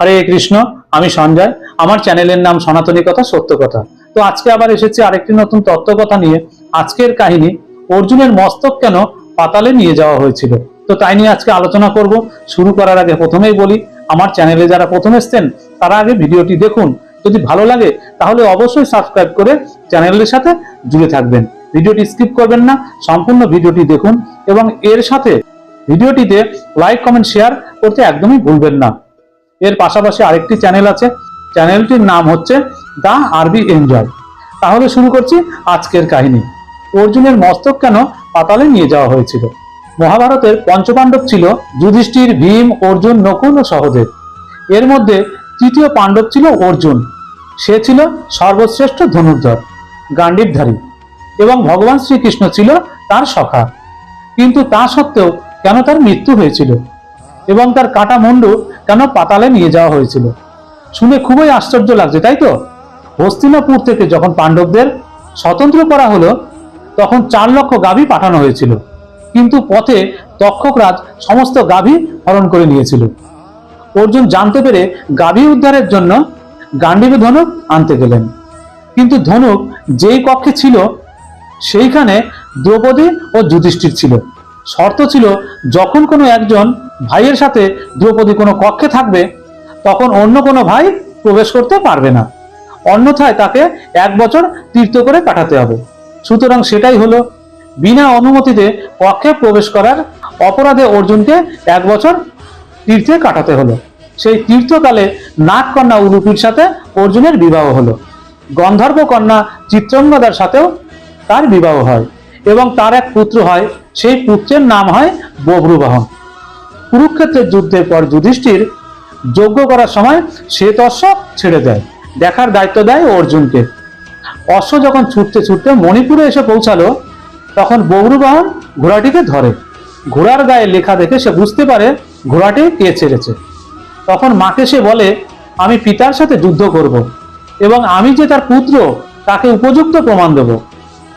হরে কৃষ্ণ, আমি সঞ্জয়। আমার চ্যানেলের নাম সনাতনী কথা, সত্য কথা। তো আজকে আবার এসেছি আরেকটি নতুন তত্ত্ব কথা নিয়ে। আজকের কাহিনী, অর্জুনের মস্তক কেন পাতালে নিয়ে যাওয়া হয়েছিল? তো তাই নিয়ে আজকে আলোচনা করব। শুরু করার আগে প্রথমেই বলি, আমার চ্যানেলে যারা প্রথম এসছেন, তারা আগে ভিডিওটি দেখুন। যদি ভালো লাগে, তাহলে অবশ্যই সাবস্ক্রাইব করে চ্যানেলের সাথে জুড়ে থাকবেন। ভিডিওটি স্কিপ করবেন না, সম্পূর্ণ ভিডিওটি দেখুন। এবং এর সাথে ভিডিওটিতে লাইক, কমেন্ট, শেয়ার করতে একদমই ভুলবেন না। এর পাশাপাশি আরেকটি চ্যানেল আছে। চ্যানেলটির নাম হচ্ছে দা আরবি এনজয়। তাহলে শুরু করছি আজকের কাহিনী। অর্জুনের মস্তক কেন পাতালে নিয়ে যাওয়া হয়েছিল? মহাভারতের পঞ্চপাণ্ডব ছিল যুধিষ্ঠির, ভীম, অর্জুন, নকুল ও সহদেব। এর মধ্যে তৃতীয় পাণ্ডব ছিল অর্জুন। সে ছিল সর্বশ্রেষ্ঠ ধনুর্ধর গান্ডীবধারী এবং ভগবান শ্রীকৃষ্ণ ছিল তার সখা। কিন্তু তা সত্ত্বেও কেন তার মৃত্যু হয়েছিল? এবং তার কাটা মুন্ডু কেন পাতালে নিয়ে যাওয়া হয়েছিল। শুনে খুবই আশ্চর্য লাগছে, তাই তো? হস্তিনাপুর থেকে যখন পাণ্ডবদের স্বতন্ত্র করা হলো, তখন চার লক্ষ গাভী পাঠানো হয়েছিল। কিন্তু পথে তক্ষকরাজ সমস্ত গাভী হরণ করে নিয়েছিল। অর্জুন জানতে পেরে গাভী উদ্ধারের জন্য গান্ডীবে ধনুক আনতে গেলেন। কিন্তু ধনুক যেই কক্ষে ছিল, সেইখানে দ্রৌপদী ও যুধিষ্ঠির ছিল। শর্ত ছিল, যখন কোনো একজন ভাইয়ের সাথে দ্রৌপদী কোনো কক্ষে থাকবে, তখন অন্য কোনো ভাই প্রবেশ করতে পারবে না। অন্যথায় তাকে এক বছর তীর্থ করে কাটাতে হবে। সুতরাং সেটাই হলো, বিনা অনুমতিতে কক্ষে প্রবেশ করার অপরাধে অর্জুনকে এক বছর তীর্থে কাটাতে হলো। সেই তীর্থকালে নাগকন্যা উলুপির সাথে অর্জুনের বিবাহ হলো। গন্ধর্ব কন্যা চিত্রঙ্গদার সাথেও তার বিবাহ হয় এবং তার এক পুত্র হয়, সেই পুত্রের নাম হয় বব্রুবাহন। কুরুক্ষেত্রের যুদ্ধের পর যুধিষ্ঠির যজ্ঞ করার সময় শ্বেত অশ্ব ছেড়ে দেয়, দেখার দায়িত্ব দেয় অর্জুনকে। অশ্ব যখন ছুটতে ছুটতে মণিপুরে এসে পৌঁছালো, তখন বব্রুবাহন ঘোড়াটিকে ধরে। ঘোড়ার গায়ে লেখা দেখে সে বুঝতে পারে ঘোড়াটি কে ছেড়েছে। তখন মাকে সে বলে, আমি পিতার সাথে যুদ্ধ করব এবং আমি যে তার পুত্র, তাকে উপযুক্ত প্রমাণ দেব।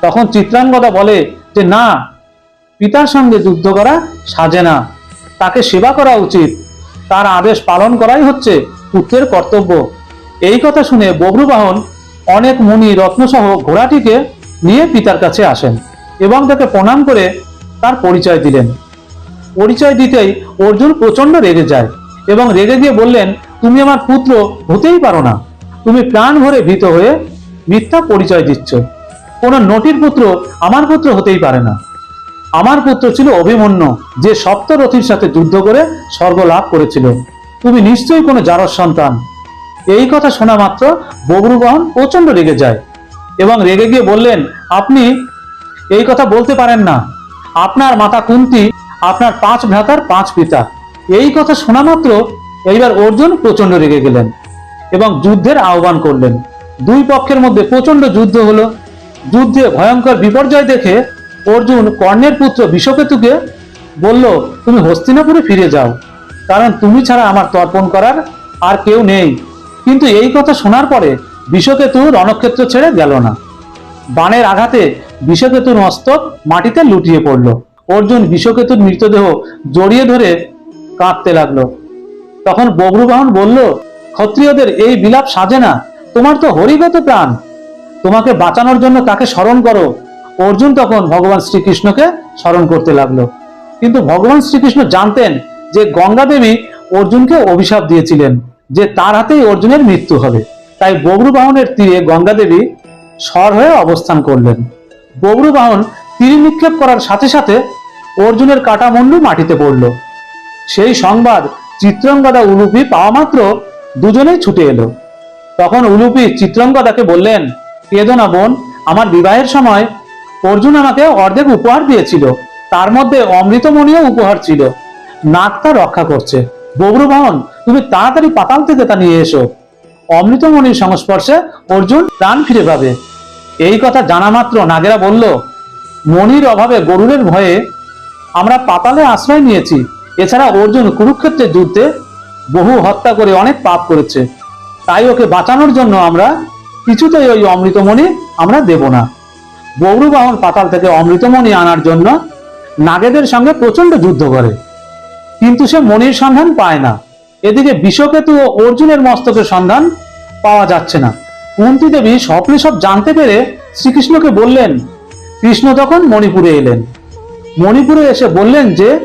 তখন চিত্রাঙ্গদা বলে যে, না, পিতার সঙ্গে যুদ্ধ করা সাজে না। তাকে সেবা করা উচিত। তার আদেশ পালন করাই হচ্ছে পুত্রের কর্তব্য। এই কথা শুনে বব্রুবাহন অনেক মুনি রত্নসহ ঘোড়াটিকে নিয়ে পিতার কাছে আসেন এবং তাকে প্রণাম করে তার পরিচয় দিলেন। পরিচয় দিতেই অর্জুন প্রচণ্ড রেগে যায় এবং রেগে গিয়ে বললেন, তুমি আমার পুত্র হতেই পারো না। তুমি প্রাণ ভরে ভীত হয়ে মিথ্যা পরিচয় দিচ্ছ। কোন নটির পুত্র আমার পুত্র হতেই পারে না। আমার পুত্র ছিল অভিমন্যু, যে সপ্তরথীর সাথে যুদ্ধ করে স্বর্গ লাভ করেছিল। তুমি নিশ্চয়ই কোনো জারস সন্তান। এই কথা শোনা মাত্র ববরুবহন প্রচণ্ড রেগে যায় এবং রেগে গিয়ে বললেন, আপনি এই কথা বলতে পারেন না। আপনার মাতা কুন্তি, আপনার পাঁচ ভ্রাতার পাঁচ পিতা। এই কথা শোনা মাত্র এইবার অর্জুন প্রচণ্ড রেগে গেলেন এবং যুদ্ধের আহ্বান করলেন। দুই পক্ষের মধ্যে প্রচণ্ড যুদ্ধ হলো। যুদ্ধে ভয়ঙ্কর বিপর্যয় দেখে অর্জুন কর্ণের পুত্র বিষকেতুকে বলল, তুমি হস্তিনাপুরে ফিরে যাও। কারণ তুমি ছাড়া আমার তর্পণ করার আর কেউ নেই। কিন্তু এই কথা শোনার পরে বিষকেতু রণক্ষেত্র ছেড়ে গেল না। বাণের আঘাতে বিষকেতুর মস্তক মাটিতে লুটিয়ে পড়ল। অর্জুন বিষকেতুর মৃতদেহ জড়িয়ে ধরে কাঁদতে লাগল। তখন বব্রুবাহন বলল, ক্ষত্রিয়দের এই বিলাপ সাজে না। তোমার তো হরিগত প্রাণ। তোমাকে বাঁচানোর জন্য তাকে স্মরণ করো? অর্জুন তখন ভগবান শ্রীকৃষ্ণকে স্মরণ করতে লাগল। কিন্তু ভগবান শ্রীকৃষ্ণ জানতেন যে গঙ্গা দেবী অর্জুনকে অভিশাপ দিয়েছিলেন, যে তার হাতেই অর্জুনের মৃত্যু হবে। তাই বব্রুবাহনের তীরে গঙ্গা দেবী স্বর হয়ে অবস্থান করলেন। বব্রুবাহন তীর নিক্ষেপ করার সাথে সাথে অর্জুনের কাটা মুন্ডু মাটিতে পড়ল। সেই সংবাদ চিত্রঙ্গদা উলুপি পাওয়া মাত্র দুজনেই ছুটে এলো। তখন উলুপি চিত্রঙ্গদাকে বললেন কেদনা বোন, আমার বিবাহের সময় অর্জুন আমাকে অর্ধেক উপহার দিয়েছিল। তার মধ্যে অমৃতমণিও উপহার ছিল। নাক তা রক্ষা করছে। বব্রুবাহন তুমি তাড়াতাড়ি পাতাল থেকে তা নিয়ে এসো। অমৃতমণির সংস্পর্শে অর্জুন প্রাণ ফিরে পাবে। এই কথা জানা মাত্র নাগেরা বলল মণির অভাবে গরুরের ভয়ে আমরা পাতালে আশ্রয় নিয়েছি। এছাড়া অর্জুন কুরুক্ষেত্রের যুদ্ধে বহু হত্যা করে অনেক পাপ করেছে। তাই ওকে বাঁচানোর জন্য আমরা কিছুতেই ওই অমৃতমণি আমরা দেব না। বৌরুবাহন পাতাল থেকে অমৃতমণি আনার জন্য নাগেদের সঙ্গে প্রচণ্ড যুদ্ধ করে। কিন্তু সে মণির সন্ধান পায় না। এদিকে বিষকেতু ও অর্জুনের মস্তকের সন্ধান পাওয়া যাচ্ছে না। কুন্তি দেবী স্বপ্নে সব জানতে পেরে শ্রীকৃষ্ণকে বললেন, কৃষ্ণ তখন মণিপুরে এলেন। মণিপুরে এসে বললেন যে,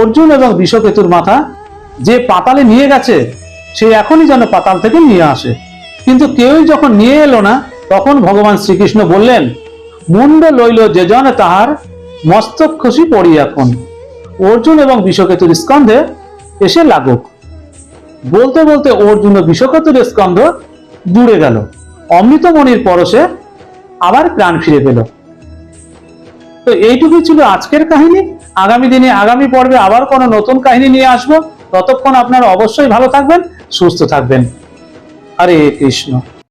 অর্জুন এবং বিষকেতুর মাথা যে পাতালে নিয়ে গেছে, সে এখনই যেন পাতাল থেকে নিয়ে আসে। কিন্তু কেউই যখন নিয়ে এলো না, তখন ভগবান শ্রীকৃষ্ণ বললেন মুন্ড লইল যে জন তাহার মস্তক খুশি পড়ি এখন। অর্জুন এবং বিষকেতুর স্কন্ধে এসে লাগুক। বলতে বলতে অর্জুন ও বিষকেতুর স্কন্ধ জুড়ে গেল। অমৃতমণির পরশে আবার প্রাণ ফিরে পেল। তো এইটুকুই ছিল আজকের কাহিনী। আগামী দিনে আগামী পর্বে আবার কোনো নতুন কাহিনী নিয়ে আসব। ততক্ষণ আপনারা অবশ্যই ভালো থাকবেন, সুস্থ থাকবেন। হরে কৃষ্ণ।